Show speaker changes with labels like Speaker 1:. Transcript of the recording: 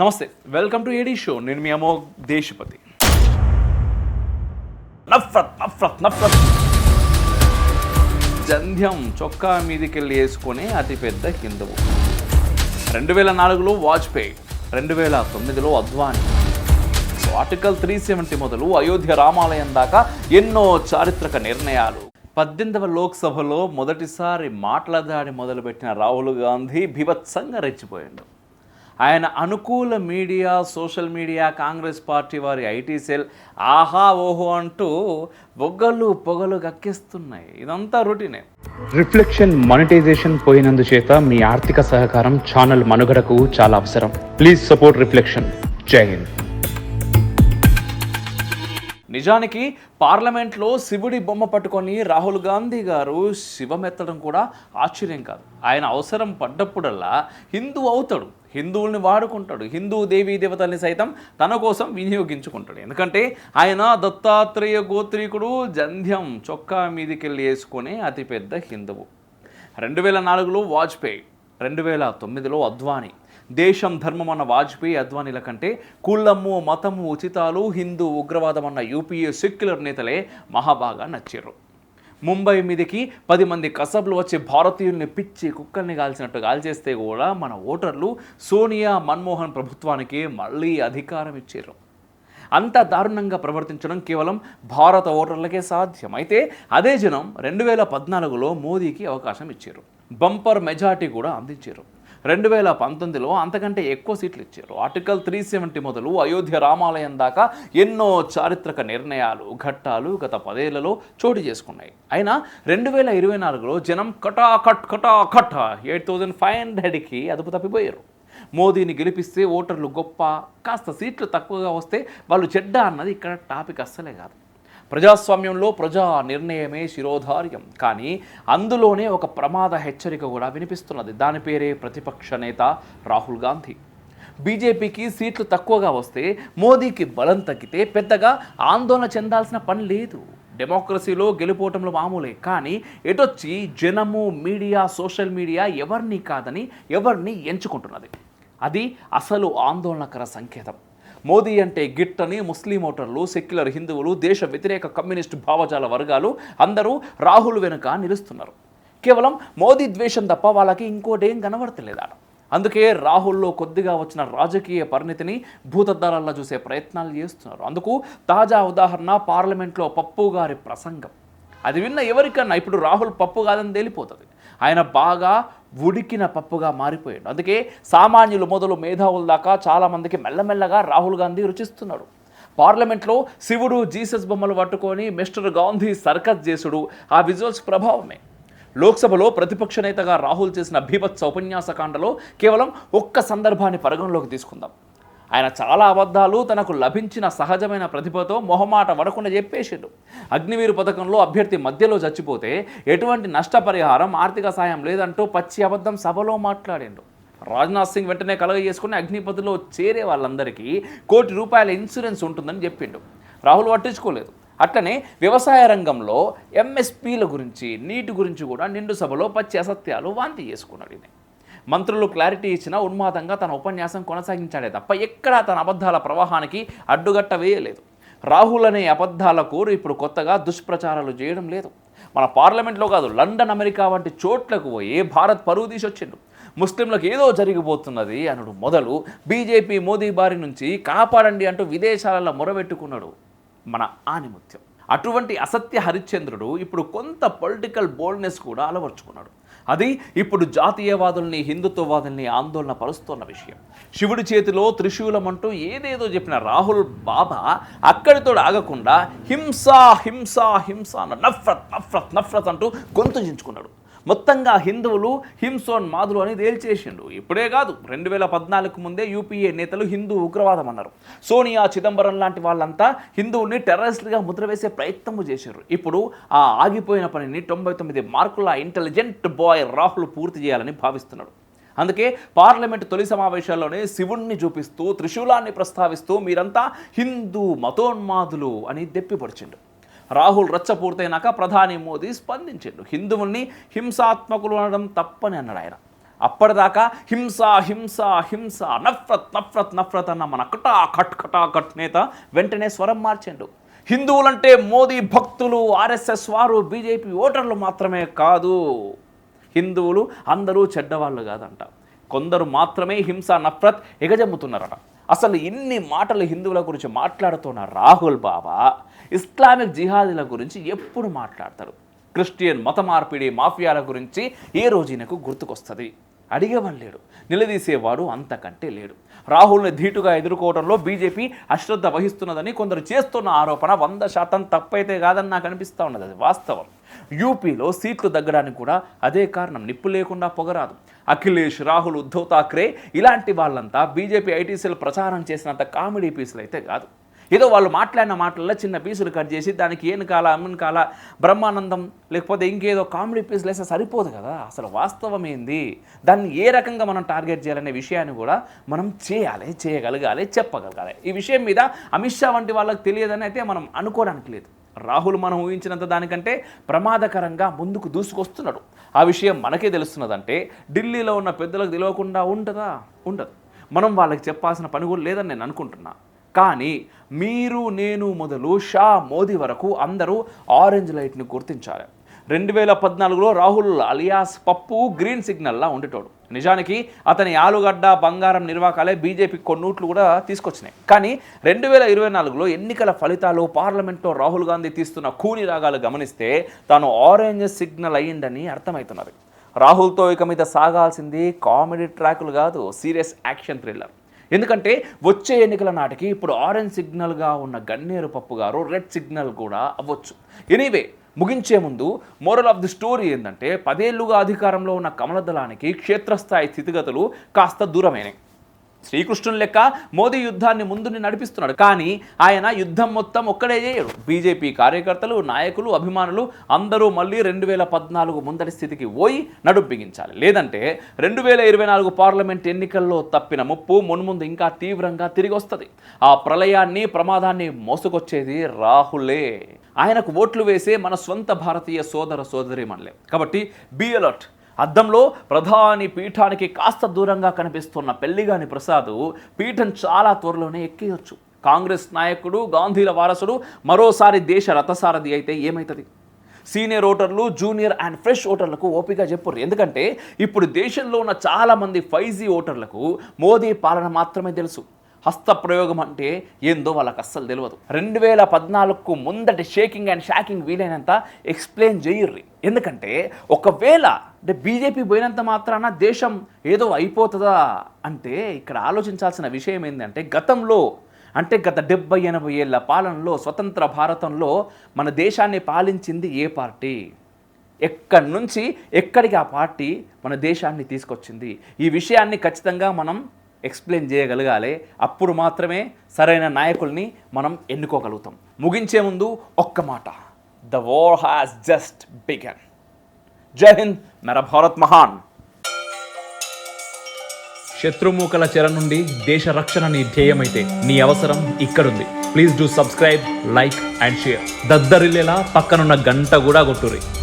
Speaker 1: నమస్తే welcome to AD show నేను మీ అమో దేశపతి. నఫ్రత్ నఫ్రత్ నఫ్రత్. జంధ్యం చొక్కా మీదికెళ్ళి వేసుకునే అతిపెద్ద హిందువు. రెండు వేల నాలుగులో వాజ్పేయి రెండు వేల తొమ్మిదిలో అద్వానీ ఆర్టికల్ త్రీ సెవెంటీ మొదలు అయోధ్య రామాలయం దాకా ఎన్నో చారిత్రక నిర్ణయాలు. పద్దెనిమిదవ లోక్సభలో మొదటిసారి మాట్లాడాడి మొదలుపెట్టిన రాహుల్ గాంధీ భీభత్సంగా రెచ్చిపోయాడు. ఆయన అనుకూల media social media Congress party వారి ఐటీ సెల్ ఆహా ఓహో అంటూ బొగ్గలు పొగలు గక్కిస్తున్నాయి. ఇదంతా రొటీనే.
Speaker 2: రిఫ్లెక్షన్ మానిటైజేషన్ పోయినందుచేత మీ ఆర్థిక సహకారం ఛానల్ మనుగడకు చాలా అవసరం. Please support reflection. జై హింద్.
Speaker 1: నిజానికి పార్లమెంట్లో శివుడి బొమ్మ పట్టుకొని రాహుల్ గాంధీ గారు శివమెత్తడం కూడా ఆశ్చర్యం కాదు. ఆయన అవసరం పడ్డప్పుడల్లా హిందూ అవుతాడు. హిందువుల్ని వాడుకుంటాడు. హిందూ దేవీ దేవతల్ని సైతం తన కోసం వినియోగించుకుంటాడు. ఎందుకంటే ఆయన దత్తాత్రేయ గోత్రీకుడు జంధ్యం చొక్కా మీదికెళ్ళి వేసుకునే అతిపెద్ద హిందువు. రెండు వేల నాలుగులో వాజ్పేయి రెండు వేల తొమ్మిదిలో అద్వానీ. దేశం ధర్మం అన్న వాజ్పేయి అద్వానీల కంటే కులము మతము ఉచితాలు హిందూ ఉగ్రవాదం అన్న యూపీఏ సెక్యులర్ నేతలే మహాబాగా నచ్చారు. ముంబై మీదకి పది మంది కసబ్లు వచ్చి భారతీయుల్ని పిచ్చి కుక్కల్ని కాల్చినట్టు కాల్చేస్తే కూడా మన ఓటర్లు సోనియా మన్మోహన్ ప్రభుత్వానికి మళ్ళీ అధికారం ఇచ్చారు. అంత దారుణంగా ప్రవర్తించడం కేవలం భారత ఓటర్లకే సాధ్యం. అయితే అదే జనం రెండు వేల పద్నాలుగులో మోదీకి అవకాశం ఇచ్చారు. బంపర్ మెజార్టీ కూడా అందించారు. రెండు వేల పంతొమ్మిదిలో అంతకంటే ఎక్కువ సీట్లు ఇచ్చారు. ఆర్టికల్ త్రీ సెవెంటీ మొదలు అయోధ్య రామాలయం దాకా ఎన్నో చారిత్రక నిర్ణయాలు ఘట్టాలు గత పదేళ్ళలో చోటు చేసుకున్నాయి. అయినా రెండు వేల ఇరవై నాలుగులో జనం కటా కట్ కటా కట్ ఎయిట్ థౌజండ్ ఫైవ్ హండ్రెడ్కి అదుపు తప్పిపోయారు. మోదీని గెలిపిస్తే ఓటర్లు గొప్ప కాస్త సీట్లు తక్కువగా వస్తే వాళ్ళు చెడ్డ అన్నది ఇక్కడ టాపిక్ అస్సలే కాదు. ప్రజాస్వామ్యంలో ప్రజా నిర్ణయమే శిరోధార్యం. కానీ అందులోనే ఒక ప్రమాద హెచ్చరిక కూడా వినిపిస్తున్నది. దాని పేరే ప్రతిపక్ష నేత రాహుల్ గాంధీ. బీజేపీకి సీట్లు తక్కువగా వస్తే మోదీకి బలం తగ్గితే పెద్దగా ఆందోళన చెందాల్సిన పని లేదు. డెమోక్రసీలో గెలుపోవటంలో మామూలే. కానీ ఎటొచ్చి జనము మీడియా సోషల్ మీడియా ఎవరిని కాదని ఎవరిని ఎంచుకుంటున్నది? అది అసలు ఆందోళనకర సంకేతం. మోదీ అంటే గిట్టని ముస్లిం ఓటర్లు సెక్యులర్ హిందువులు దేశ వ్యతిరేక కమ్యూనిస్టు భావజాల వర్గాలు అందరూ రాహుల్ వెనుక నిలుస్తున్నారు. కేవలం మోదీ ద్వేషం తప్ప వాళ్ళకి ఇంకోటేం కనబడతలేదాడ అందుకే రాహుల్లో కొద్దిగా వచ్చిన రాజకీయ పరిణితిని భూతద్దారాల్లో చూసే ప్రయత్నాలు చేస్తున్నారు. అందుకు తాజా ఉదాహరణ పార్లమెంట్లో పప్పు గారి ప్రసంగం. అది విన్న ఎవరికన్నా ఇప్పుడు రాహుల్ పప్పు కాదని తేలిపోతుంది. ఆయన బాగా ఉడికిన పప్పుగా మారిపోయాడు. అందుకే సామాన్యులు మొదలు మేధావుల దాకా చాలామందికి మెల్లమెల్లగా రాహుల్ గాంధీ రుచిస్తున్నాడు పార్లమెంట్లో శివుడు జీసస్ బొమ్మలు పట్టుకొని మిస్టర్ గాంధీ సర్కస్ చేసుడు ఆ విజువల్స్ ప్రభావమే. లోక్సభలో ప్రతిపక్ష నేతగా రాహుల్ చేసిన భీభత్స ఉపన్యాసకాండలో కేవలం ఒక్క సందర్భాన్ని పరిగణలోకి తీసుకుందాం. ఆయన చాలా అబద్ధాలు తనకు లభించిన సహజమైన ప్రతిభతో మొహమాట పడకుండా చెప్పేసిండు. అగ్నివీరు పథకంలో అభ్యర్థి మధ్యలో చచ్చిపోతే ఎటువంటి నష్టపరిహారం ఆర్థిక సాయం లేదంటూ పచ్చి అబద్ధం సభలో మాట్లాడిండు. రాజ్నాథ్ సింగ్ వెంటనే కలగ చేసుకుని అగ్నిపథిలో చేరే వాళ్ళందరికీ కోటి రూపాయల ఇన్సూరెన్స్ ఉంటుందని చెప్పిండు. రాహుల్ పట్టించుకోలేదు. అట్లనే వ్యవసాయ రంగంలో ఎంఎస్పీల గురించి నీటి గురించి కూడా నిండు సభలో పచ్చి అసత్యాలు వాంతి చేసుకున్నాడు ఈయన. మంత్రులు క్లారిటీ ఇచ్చిన ఉన్మాదంగా తన ఉపన్యాసం కొనసాగించాడే తప్ప ఎక్కడా తన అబద్ధాల ప్రవాహానికి అడ్డుగట్ట వేయలేదు. రాహుల్ అనే అబద్ధాల కోరు ఇప్పుడు కొత్తగా దుష్ప్రచారాలు చేయడం లేదు. మన పార్లమెంట్లో కాదు లండన్ అమెరికా వంటి చోట్లకు పోయి భారత్ పరువు తీసొచ్చిండు ముస్లింలకు ఏదో జరిగిపోతున్నది అనుడు మొదలు బీజేపీ మోదీ బారి నుంచి కాపాడండి అంటూ విదేశాలలో మొరబెట్టుకున్నాడు మన ఆనిముత్యం. అటువంటి అసత్య హరిశ్చంద్రుడు ఇప్పుడు కొంత పొలిటికల్ బోల్డ్నెస్ కూడా అలవర్చుకున్నాడు. అది ఇప్పుడు జాతీయవాదుల్ని హిందుత్వవాదుల్ని ఆందోళన పరుస్తున్న విషయం. శివుడి చేతిలో త్రిశూలం అంటూ ఏదేదో చెప్పిన రాహుల్ బాబా అక్కడితో ఆగకుండా హింస హింస హింస అన్న నఫ్రత్ నఫ్రత్ నఫ్రత్ అంటూ గొంతు చించుకున్నాడు మొత్తంగా హిందువులు హింసోన్మాదులు అని తేల్చేసిండు ఇప్పుడే కాదు రెండు వేల పద్నాలుగు ముందే యూపీఏ నేతలు హిందూ ఉగ్రవాదం అన్నారు. సోనియా చిదంబరం లాంటి వాళ్ళంతా హిందువుల్ని టెర్రరిస్టులుగా ముద్ర వేసే ప్రయత్నము చేశారు ఇప్పుడు ఆ ఆగిపోయిన పనిని తొంభై తొమ్మిది మార్కుల ఇంటెలిజెంట్ బాయ్ రాహుల్ పూర్తి చేయాలని భావిస్తున్నాడు. అందుకే పార్లమెంట్ తొలి సమావేశాల్లోనే శివుణ్ణి చూపిస్తూ త్రిశూలాన్ని ప్రస్తావిస్తూ మీరంతా హిందూ మతోన్మాదులు అని దెప్పిపరిచిండు రాహుల్ రచ్చ పూర్తయినాక ప్రధాని మోదీ స్పందించిండు. హిందువుల్ని హింసాత్మకులు అనడం తప్పని అన్నాడు ఆయన. అప్పటిదాకా హింస హింస హింస నఫ్రత్ నఫ్రత్ నఫ్రత్ అన్న మన కటా కట్ కటా కట్ నేత వెంటనే స్వరం మార్చిండు. హిందువులంటే మోదీ భక్తులు ఆర్ఎస్ఎస్ వారు బీజేపీ ఓటర్లు మాత్రమే కాదు. హిందువులు అందరూ చెడ్డవాళ్ళు కాదంట. కొందరు మాత్రమే హింస నఫ్రత్ ఎగజమ్ముతున్నారట. అసలు ఇన్ని మాటలు హిందువుల గురించి మాట్లాడుతున్న రాహుల్ బాబా ఇస్లామిక్ జిహాదీల గురించి ఎప్పుడు మాట్లాడతారు క్రిస్టియన్ మత మార్పిడి మాఫియాల గురించి ఏ రోజు ఈయనకు గుర్తుకొస్తుంది? అడిగేవాడు లేడు. నిలదీసేవాడు అంతకంటే లేడు. రాహుల్ని ధీటుగా ఎదుర్కోవడంలో బీజేపీ అశ్రద్ధ వహిస్తున్నదని కొందరు చేస్తున్న ఆరోపణ వంద శాతం తప్పైతే కాదని నాకు అనిపిస్తూ ఉన్నది. అది వాస్తవం. యూపీలో సీట్లు తగ్గడానికి కూడా అదే కారణం. నిప్పు లేకుండా పొగరాదు. అఖిలేష్ రాహుల్ ఉద్ధవ్ థాక్రే ఇలాంటి వాళ్ళంతా బీజేపీ ఐటీసీలు ప్రచారం చేసినంత కామెడీ పీసులు అయితే కాదు. ఏదో వాళ్ళు మాట్లాడిన మాటల్లో చిన్న పీసులు కట్ చేసి దానికి ఏను కాల అమ్మన్ కాల బ్రహ్మానందం లేకపోతే ఇంకేదో కామెడీ పీసులు వేస్తే సరిపోదు కదా. అసలు వాస్తవం ఏంది? దాన్ని ఏ రకంగా మనం టార్గెట్ చేయాలనే విషయాన్ని కూడా మనం చేయాలి చేయగలగాలి చెప్పగలగాలి. ఈ విషయం మీద అమిత్ షా వంటి వాళ్ళకి తెలియదని అయితే మనం అనుకోవడానికి లేదు. రాహుల్ మనం ఊహించినంత దానికంటే ప్రమాదకరంగా ముందుకు దూసుకొస్తున్నాడు. ఆ విషయం మనకే తెలుస్తున్నదంటే ఢిల్లీలో ఉన్న పెద్దలకు తెలియకుండా ఉంటుందా? ఉండదు. మనం వాళ్ళకి చెప్పాల్సిన పని కూడా లేదని నేను అనుకుంటున్నా. కానీ మీరు నేను మొదలు షా మోదీ వరకు అందరూ ఆరెంజ్ లైట్ని గుర్తించాలి. రెండు వేల పద్నాలుగులో రాహుల్ అలియాస్ పప్పు గ్రీన్ సిగ్నల్లా ఉండేటోడు. నిజానికి అతని ఆలుగడ్డ బంగారం నిర్వాకాలే బీజేపీ కొన్నూట్లు కూడా తీసుకొచ్చినాయి. కానీ రెండు వేల ఇరవై నాలుగులో ఎన్నికల ఫలితాలు పార్లమెంట్లో రాహుల్ గాంధీ తీస్తున్న కూని రాగాలు గమనిస్తే తాను ఆరెంజ్ సిగ్నల్ అయ్యిందని అర్థమవుతున్నది. రాహుల్తో ఇక మీద సాగాల్సింది కామెడీ ట్రాకులు కాదు సీరియస్ యాక్షన్ థ్రిల్లర్. ఎందుకంటే వచ్చే ఎన్నికల నాటికి ఇప్పుడు ఆరెంజ్ సిగ్నల్గా ఉన్న గన్నేరు పప్పు గారు రెడ్ సిగ్నల్ కూడా అవ్వచ్చు. ఎనీవే ముగించే ముందు మోరల్ ఆఫ్ ది స్టోరీ ఏంటంటే పదేళ్ళుగా అధికారంలో ఉన్న కమల దళానికి క్షేత్రస్థాయి స్థితిగతులు కాస్త దూరమైనవి శ్రీకృష్ణుని లెక్క మోదీ యుద్ధాన్ని ముందుని నడిపిస్తున్నాడు. కానీ ఆయన యుద్ధం మొత్తం ఒక్కడే చేయడు. బీజేపీ కార్యకర్తలు నాయకులు అభిమానులు అందరూ మళ్ళీ రెండు వేల పద్నాలుగు ముందటి స్థితికి పోయి నడుపు బిగించాలి లేదంటే రెండు వేల ఇరవై నాలుగు పార్లమెంట్ ఎన్నికల్లో తప్పిన ముప్పు మున్ముందు ఇంకా తీవ్రంగా తిరిగి వస్తుంది ఆ ప్రళయాన్ని ప్రమాదాన్ని మోసుకొచ్చేది రాహులే. ఆయనకు ఓట్లు వేసే మన స్వంత భారతీయ సోదర సోదరి మనలే. కాబట్టి బీ అలర్ట్ అద్దంలో ప్రధాని పీఠానికి కాస్త దూరంగా కనిపిస్తున్న పెళ్ళిగాని ప్రసాద్ పీఠం చాలా త్వరలోనే ఎక్కేయొచ్చు. కాంగ్రెస్ నాయకుడు గాంధీల వారసుడు మరోసారి దేశ రథసారథి అయితే ఏమవుతుంది సీనియర్ ఓటర్లు జూనియర్ అండ్ ఫ్రెష్ ఓటర్లకు ఓపిక చెప్పుర్రు. ఎందుకంటే ఇప్పుడు దేశంలో ఉన్న చాలామంది ఫైవ్ జీ ఓటర్లకు మోదీ పాలన మాత్రమే తెలుసు. హస్తప్రయోగం అంటే ఏందో వాళ్ళకి అస్సలు తెలియదు రెండు వేల పద్నాలుగుకు ముందటి షేకింగ్ అండ్ షాకింగ్ వీలైనంత ఎక్స్ప్లెయిన్ చేయర్రి. ఎందుకంటే ఒకవేళ అంటే బీజేపీ పోయినంత మాత్రాన దేశం ఏదో అయిపోతుందా అంటే ఇక్కడ ఆలోచించాల్సిన విషయం ఏంటంటే గతంలో అంటే గత డెబ్బై ఎనభై ఏళ్ళ పాలనలో స్వతంత్ర భారతంలో మన దేశాన్ని పాలించింది ఏ పార్టీ? ఎక్కడి నుంచి ఎక్కడికి ఆ పార్టీ మన దేశాన్ని తీసుకొచ్చింది? ఈ విషయాన్ని ఖచ్చితంగా మనం ఎక్స్ప్లెయిన్ చేయగలగాలి. అప్పుడు మాత్రమే సరైన నాయకుల్ని మనం ఎన్నుకోగలుగుతాం. ముగించే ముందు ఒక్క మాట. The war has just begun జై హింద్. మెరా భారత్ మహాన్. శత్రుమూకల చెర నుండి దేశ రక్షణ నీ ధ్యేయమైతే నీ అవసరం ఇక్కడుంది. Please do subscribe like and share దద్దరిల్లేలా పక్కనున్న గంట కూడా కొట్టుర్రి.